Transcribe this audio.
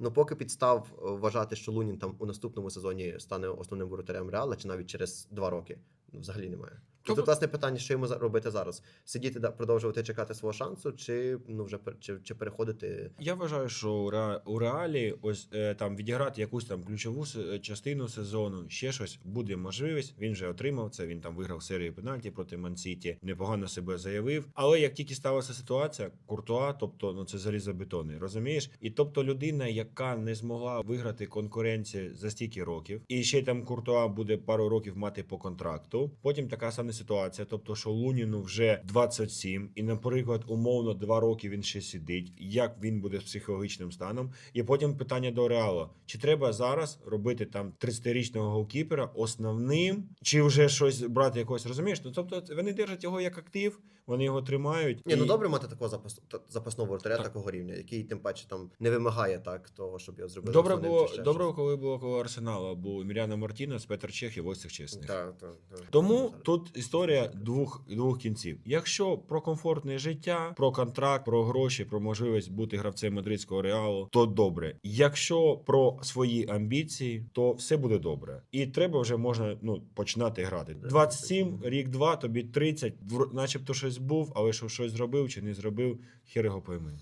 Ну поки підстав е, вважати, що Лунін там у наступному сезоні стане основним воротарем Реала, чи навіть через два роки, ну, взагалі немає. Тобто- Тобто, власне питання, що йому робити зараз: сидіти да- продовжувати чекати свого шансу, чи ну вже чи, чи переходити. Я вважаю, що у, Ре- у реалі ось е, там відіграти якусь там ключову е, частину сезону, ще щось буде можливість. Він вже отримав це. Він там виграв серію пенальті проти Мансіті, непогано себе заявив. Але як тільки сталася ситуація, куртуа, тобто ну це залізобетонний, розумієш? І тобто людина, яка не змогла виграти конкуренцію за стільки років, і ще там куртуа буде пару років мати по контракту. Потім така сама ситуація, тобто, що Луніну вже 27, і, наприклад, умовно два роки він ще сидить. Як він буде з психологічним станом? І потім питання до Реала: чи треба зараз робити там 30-річного голкіпера основним, чи вже щось брати якось, розумієш? Ну тобто вони держать його як актив, вони його тримають. Ні, ну добре мати такого запас, запасного воротаря Так. такого рівня, який тим паче там не вимагає так того, щоб його зробили. Добре основним було, ще добре, щось. коли було коло Арсенала, був Еміліано Мартінес, Петр Чех і Войцех Чесних. Так, так, так. Тому тут історія двох, двох кінців. Якщо про комфортне життя, про контракт, про гроші, про можливість бути гравцем мадридського реалу, то добре. Якщо про свої амбіції, то все буде добре. І треба вже можна ну починати грати. 27, рік два, тобі 30, вр- начебто щось був, але що щось зробив чи не зробив, хер його пойми.